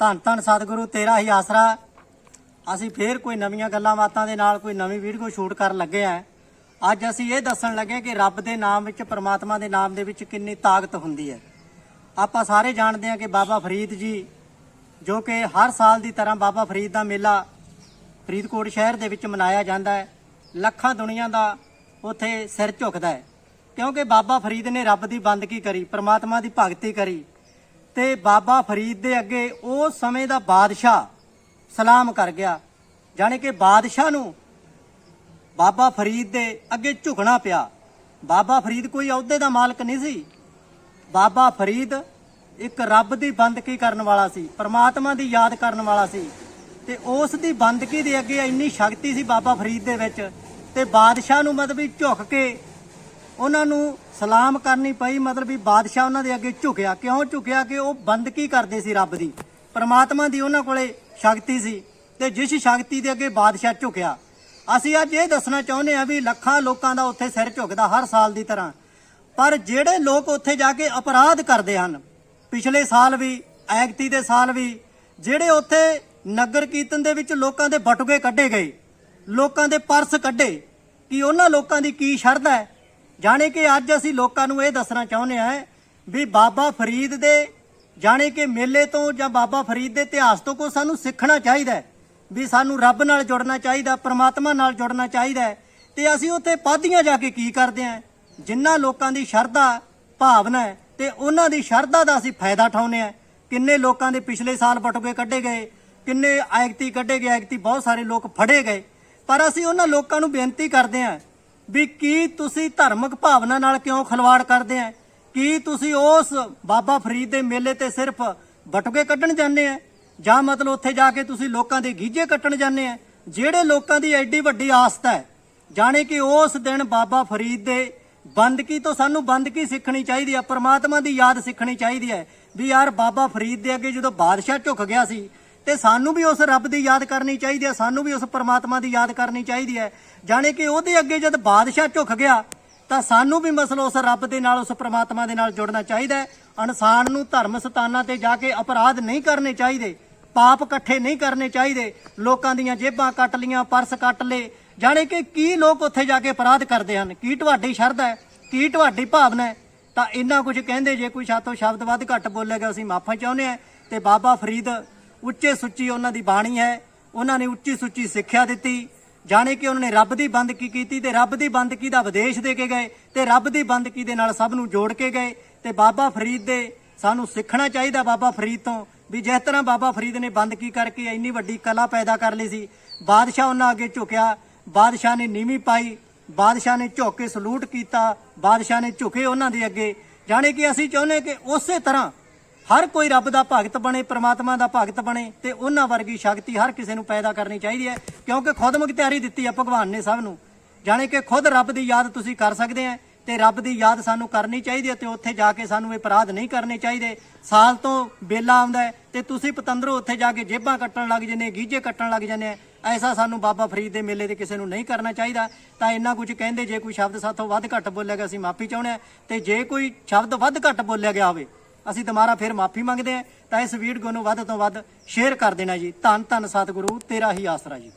ਧੰਨ ਧੰਨ ਸਤਿਗੁਰੂ, ਤੇਰਾ ਹੀ ਆਸਰਾ। ਅਸੀਂ ਫੇਰ ਕੋਈ ਨਵੀਆਂ ਗੱਲਾਂ ਬਾਤਾਂ ਦੇ ਨਾਲ ਕੋਈ ਨਵੀਂ ਵੀਡੀਓ ਸ਼ੂਟ ਕਰਨ ਲੱਗੇ ਆ। ਅੱਜ ਅਸੀਂ ਇਹ ਦੱਸਣ ਲੱਗੇ ਕਿ ਰੱਬ ਦੇ ਨਾਮ ਵਿੱਚ, ਪਰਮਾਤਮਾ ਦੇ ਨਾਮ ਦੇ ਵਿੱਚ ਕਿੰਨੀ ਤਾਕਤ ਹੁੰਦੀ ਹੈ। ਆਪਾਂ ਸਾਰੇ ਜਾਣਦੇ ਹਾਂ ਕਿ ਬਾਬਾ ਫਰੀਦ ਜੀ, ਜੋ ਕਿ ਹਰ ਸਾਲ ਦੀ ਤਰ੍ਹਾਂ ਬਾਬਾ ਫਰੀਦ ਦਾ ਮੇਲਾ ਫਰੀਦਕੋਟ ਸ਼ਹਿਰ ਦੇ ਵਿੱਚ ਮਨਾਇਆ ਜਾਂਦਾ ਹੈ। ਲੱਖਾਂ ਦੁਨੀਆ ਦਾ ਉੱਥੇ ਸਿਰ ਝੁਕਦਾ ਹੈ। ਕਿਉਂਕਿ ਬਾਬਾ ਫਰੀਦ ਨੇ ਰੱਬ ਦੀ ਬੰਦਗੀ ਕਰੀ, ਪਰਮਾਤਮਾ ਦੀ ਭਗਤੀ ਕਰੀ। ਤੇ ਬਾਬਾ ਫਰੀਦ ਦੇ ਅੱਗੇ ਉਸ ਸਮੇਂ ਦਾ ਬਾਦਸ਼ਾਹ ਸਲਾਮ ਕਰ ਗਿਆ। ਜਾਣੀ ਕਿ ਬਾਦਸ਼ਾਹ ਨੂੰ ਬਾਬਾ ਫਰੀਦ ਦੇ ਅੱਗੇ ਝੁਕਣਾ ਪਿਆ। ਬਾਬਾ ਫਰੀਦ ਕੋਈ ਅਹੁਦੇ ਦਾ ਮਾਲਕ ਨਹੀਂ ਸੀ। ਬਾਬਾ ਫਰੀਦ ਇੱਕ ਰੱਬ ਦੀ ਬੰਦਗੀ ਕਰਨ ਵਾਲਾ ਸੀ, ਪਰਮਾਤਮਾ ਦੀ ਯਾਦ ਕਰਨ ਵਾਲਾ ਸੀ ਤੇ ਉਸ ਦੀ ਬੰਦਗੀ ਦੇ ਅੱਗੇ ਇੰਨੀ ਸ਼ਕਤੀ ਸੀ ਬਾਬਾ ਫਰੀਦ ਦੇ ਵਿੱਚ ਤੇ ਬਾਦਸ਼ਾਹ ਨੂੰ ਮਤਲਬ ਵੀ ਝੁਕ ਕੇ ਉਹਨਾਂ ਨੂੰ ਸਲਾਮ ਕਰਨੀ ਪਈ, ਮਤਲਬ ਵੀ ਬਾਦਸ਼ਾਹ ਉਹਨਾਂ ਦੇ ਅੱਗੇ ਝੁਕਿਆ। ਕਿਉਂ ਝੁਕਿਆ? ਕਿ ਉਹ ਬੰਦਗੀ ਕਰਦੇ ਸੀ ਰੱਬ ਦੀ? ਪਰਮਾਤਮਾ ਦੀ ਉਹਨਾਂ ਕੋਲੇ ਸ਼ਕਤੀ ਸੀ ਤੇ ਜਿਸ ਸ਼ਕਤੀ ਦੇ ਅੱਗੇ ਬਾਦਸ਼ਾਹ ਝੁਕਿਆ। ਅਸੀਂ ਅੱਜ ਇਹ ਦੱਸਣਾ ਚਾਹੁੰਦੇ ਹਾਂ ਵੀ ਲੱਖਾਂ ਲੋਕਾਂ ਦਾ ਉੱਥੇ ਸਿਰ ਝੁਕਦਾ ਹਰ ਸਾਲ ਦੀ ਤਰ੍ਹਾਂ। ਪਰ ਜਿਹੜੇ ਲੋਕ ਉੱਥੇ ਜਾ ਕੇ ਅਪਰਾਧ ਕਰਦੇ ਹਨ, ਪਿਛਲੇ ਸਾਲ ਵੀ ਐਗਤੀ ਦੇ ਸਾਲ ਵੀ, ਜਿਹੜੇ ਉੱਥੇ ਨਗਰ ਕੀਰਤਨ ਦੇ ਵਿੱਚ ਲੋਕਾਂ ਦੇ ਬਟੂਏ ਕੱਢੇ ਗਏ, ਲੋਕਾਂ ਦੇ ਪਰਸ ਕੱਢੇ, ਕਿ ਉਹਨਾਂ ਲੋਕਾਂ ਦੀ ਕੀ ਸ਼ਰਧਾ ਹੈ? ਜਾਣੇ ਕਿ ਅੱਜ ਅਸੀਂ ਲੋਕਾਂ ਨੂੰ ਇਹ ਦੱਸਣਾ ਚਾਹੁੰਦੇ ਹਾਂ ਵੀ ਬਾਬਾ ਫਰੀਦ ਦੇ, ਜਾਣੇ ਕਿ ਮੇਲੇ ਤੋਂ ਜਾਂ ਬਾਬਾ ਫਰੀਦ ਦੇ ਇਤਿਹਾਸ ਤੋਂ ਕੋਈ ਸਾਨੂੰ ਸਿੱਖਣਾ ਚਾਹੀਦਾ ਵੀ ਸਾਨੂੰ ਰੱਬ ਨਾਲ ਜੁੜਨਾ ਚਾਹੀਦਾ, ਪਰਮਾਤਮਾ ਨਾਲ ਜੁੜਨਾ ਚਾਹੀਦਾ ਹੈ, ਤੇ ਅਸੀਂ ਉੱਥੇ ਪਾਧੀਆਂ ਜਾ ਕੇ ਕੀ ਕਰਦੇ ਹਾਂ? ਜਿਨ੍ਹਾਂ ਲੋਕਾਂ ਦੀ ਸ਼ਰਧਾ, ਭਾਵਨਾ ਹੈ, ਤੇ ਉਹਨਾਂ ਦੀ ਸ਼ਰਧਾ ਦਾ ਅਸੀਂ ਫਾਇਦਾ ਉਠਾਉਂਦੇ ਹਾਂ। ਕਿੰਨੇ ਲੋਕਾਂ ਦੇ ਪਿਛਲੇ ਸਾਲ ਬਟੂਏ ਕੱਢੇ ਗਏ, ਕਿੰਨੇ ਆਇਕਤੀ ਕੱਢੇ ਗਏ, ਆਇਕਤੀ ਬਹੁਤ ਸਾਰੇ ਲੋਕ ਫੜੇ ਗਏ, ਪਰ ਅਸੀਂ ਉਹਨਾਂ ਲੋਕਾਂ ਨੂੰ ਬੇਨਤੀ ਕਰਦੇ ਹਾਂ ਵੀ ਕੀ ਤੁਸੀਂ ਧਾਰਮਿਕ ਭਾਵਨਾ ਨਾਲ ਕਿਉਂ ਖਲਵਾੜ ਕਰਦੇ ਆ? ਕੀ ਤੁਸੀਂ ਉਸ ਬਾਬਾ ਫਰੀਦ ਦੇ ਮੇਲੇ ਤੇ ਸਿਰਫ ਬਟੂਏ ਕੱਢਣ ਜਾਂਦੇ ਆ? ਜਾਂ ਮਤਲਬ ਉੱਥੇ ਜਾ ਕੇ ਤੁਸੀਂ ਲੋਕਾਂ ਦੇ ਗੀਜੇ ਕੱਟਣ ਜਾਂਦੇ ਆ? ਜਿਹੜੇ ਲੋਕਾਂ ਦੀ ਐਡੀ ਵੱਡੀ ਆਸਥਾ ਹੈ, ਜਾਣੇ ਕਿ ਉਸ ਦਿਨ ਬਾਬਾ ਫਰੀਦ ਦੇ ਬੰਦਗੀ ਤੋਂ ਸਾਨੂੰ ਬੰਦਗੀ ਸਿੱਖਣੀ ਚਾਹੀਦੀ ਹੈ ਪਰਮਾਤਮਾ ਦੀ ਯਾਦ ਸਿੱਖਣੀ ਚਾਹੀਦੀ ਹੈ, ਵੀ ਯਾਰ ਬਾਬਾ ਫਰੀਦ ਦੇ ਅੱਗੇ ਜਦੋਂ ਬਾਦਸ਼ਾਹ ਝੁਕ ਗਿਆ ਸੀ ਤੇ ਸਾਨੂੰ ਵੀ ਉਸ ਰੱਬ ਦੀ ਯਾਦ ਕਰਨੀ ਚਾਹੀਦੀ ਹੈ, ਸਾਨੂੰ ਵੀ ਉਸ ਪਰਮਾਤਮਾ ਦੀ ਯਾਦ ਕਰਨੀ ਚਾਹੀਦੀ ਹੈ। ਜਾਣੇ ਕਿ ਉਹਦੇ ਅੱਗੇ ਜਦ ਬਾਦਸ਼ਾਹ ਝੁਕ ਗਿਆ, ਤਾਂ ਸਾਨੂੰ ਵੀ ਮਸਲ ਉਸ ਰੱਬ ਦੇ ਨਾਲ, ਉਸ ਪਰਮਾਤਮਾ ਦੇ ਨਾਲ ਜੁੜਨਾ ਚਾਹੀਦਾ ਹੈ। ਇਨਸਾਨ ਨੂੰ ਧਰਮ ਸਤਾਨਾਂ ਤੇ ਜਾ ਕੇ ਅਪਰਾਧ ਨਹੀਂ ਕਰਨੇ ਚਾਹੀਦੇ, ਪਾਪ ਇਕੱਠੇ ਨਹੀਂ ਕਰਨੇ ਚਾਹੀਦੇ, ਲੋਕਾਂ ਦੀਆਂ ਜੇਬਾਂ ਕੱਟ ਲੀਆਂ, ਪਰਸ ਕੱਟ ਲਏ। ਜਾਣੇ ਕਿ ਕੀ ਲੋਕ ਉੱਥੇ ਜਾ ਕੇ ਅਪਰਾਧ ਕਰਦੇ ਹਨ? ਕੀ ਤੁਹਾਡੀ ਸ਼ਰਧਾ ਹੈ? ਕੀ ਤੁਹਾਡੀ ਭਾਵਨਾ ਹੈ? ਤਾਂ ਇੰਨਾ ਕੁਝ ਕਹਿੰਦੇ, ਜੇ ਕੋਈ ਸਾਤੋਂ ਸ਼ਬਦ ਵੱਧ ਘੱਟ ਬੋਲੇਗਾ ਅਸੀਂ ਮਾਫੀ ਚਾਹੁੰਦੇ ਹਾਂ। ਤੇ ਬਾਬਾ ਫਰੀਦ ਉੱਚੇ ਸੁੱਚੀ ਉਹਨਾਂ ਦੀ ਬਾਣੀ ਹੈ। ਉਹਨਾਂ ਨੇ ਉੱਚੀ ਸੁੱਚੀ ਸਿੱਖਿਆ ਦਿੱਤੀ। ਜਾਣੇ ਕਿ ਉਹਨਾਂ ਨੇ ਰੱਬ ਦੀ ਬੰਦਗੀ ਕੀਤੀ ਤੇ ਰੱਬ ਦੀ ਬੰਦਗੀ ਦਾ ਵਿਦੇਸ਼ ਦੇ ਕੇ ਗਏ ਤੇ ਰੱਬ ਦੀ ਬੰਦਗੀ ਦੇ ਨਾਲ ਸਭ ਨੂੰ ਜੋੜ ਕੇ ਗਏ ਤੇ ਬਾਬਾ ਫਰੀਦ ਦੇ ਸਾਨੂੰ ਸਿੱਖਣਾ ਚਾਹੀਦਾ ਬਾਬਾ ਫਰੀਦ ਤੋਂ ਵੀ ਜਿਸ ਤਰ੍ਹਾਂ ਬਾਬਾ ਫਰੀਦ ਨੇ ਬੰਦਗੀ ਕਰਕੇ ਇੰਨੀ ਵੱਡੀ ਕਲਾ ਪੈਦਾ ਕਰ ਲਈ ਸੀ। ਬਾਦਸ਼ਾਹ ਉਹਨਾਂ ਅੱਗੇ ਝੁਕਿਆ। ਬਾਦਸ਼ਾਹ ਨੇ ਨੀਵੀਂ ਪਾਈ। ਬਾਦਸ਼ਾਹ ਨੇ ਝੁੱਕ ਕੇ ਸਲੂਟ ਕੀਤਾ। ਬਾਦਸ਼ਾਹ ਨੇ ਝੁਕੇ ਉਹਨਾਂ ਦੇ ਅੱਗੇ। ਜਾਣੇ ਕਿ ਅਸੀਂ ਚਾਹੁੰਦੇ ਕਿ ਉਸੇ ਤਰ੍ਹਾਂ ਹਰ ਕੋਈ ਰੱਬ ਦਾ ਭਗਤ ਬਣੇ, ਪ੍ਰਮਾਤਮਾ ਦਾ ਭਗਤ ਬਣੇ ਤੇ ਉਹਨਾਂ ਵਰਗੀ ਸ਼ਕਤੀ ਹਰ ਕਿਸੇ ਨੂੰ ਪੈਦਾ ਕਰਨੀ ਚਾਹੀਦੀ ਹੈ, ਕਿਉਂਕਿ ਖੁਦ ਮੁਖਤਿਆਰੀ ਦਿੱਤੀ ਹੈ ਭਗਵਾਨ ਨੇ ਸਭ ਨੂੰ। ਜਾਣੇ ਕਿ ਖੁਦ ਰੱਬ ਦੀ ਯਾਦ ਤੁਸੀਂ ਕਰ ਸਕਦੇ ਆ ਤੇ ਰੱਬ ਦੀ ਯਾਦ ਸਾਨੂੰ ਕਰਨੀ ਚਾਹੀਦੀ ਹੈ ਤੇ ਉੱਥੇ ਜਾ ਕੇ ਸਾਨੂੰ ਇਹ ਅਪਰਾਧ ਨਹੀਂ ਕਰਨੇ ਚਾਹੀਦੇ। ਸਾਲ ਤੋਂ ਬੇਲਾ ਆਉਂਦਾ ਹੈ ਤੇ ਤੁਸੀਂ ਪਤੰਦਰੋਂ ਉੱਥੇ ਜਾ ਕੇ ਜੇਬਾਂ ਕੱਟਣ ਲੱਗ ਜੰਨੇ ਗੀਜੇ ਕੱਟਣ ਲੱਗ ਜਾਂਦੇ ਆ ਐਸਾ ਸਾਨੂੰ ਬਾਬਾ ਫਰੀਦ ਦੇ ਮੇਲੇ ਤੇ ਕਿਸੇ ਨੂੰ ਨਹੀਂ ਕਰਨਾ ਚਾਹੀਦਾ। ਤਾਂ ਇੰਨਾ ਕੁਝ ਕਹਿੰਦੇ, ਜੇ ਕੋਈ ਸ਼ਬਦ ਸਾਥੋਂ ਵੱਧ ਘੱਟ ਬੋਲਿਆ ਗਿਆ, ਅਸੀਂ ਮਾਫੀ ਚਾਹੁੰਦੇ ਆ ਤੇ ਜੇ ਕੋਈ ਸ਼ਬਦ ਵੱਧ ਘੱਟ ਬੋਲਿਆ ਗਿਆ ਹੋਵੇ ਅਸੀਂ ਦੁਬਾਰਾ ਫਿਰ ਮਾਫੀ ਮੰਗਦੇ ਹਾਂ। ਤਾਂ ਇਸ ਵੀਡੀਓ ਨੂੰ ਵੱਧ ਤੋਂ ਵੱਧ ਸ਼ੇਅਰ ਕਰ ਦੇਣਾ ਜੀ। ਧੰਨ ਧੰਨ ਸਤਿਗੁਰੂ, ਤੇਰਾ ਹੀ ਆਸਰਾ ਜੀ।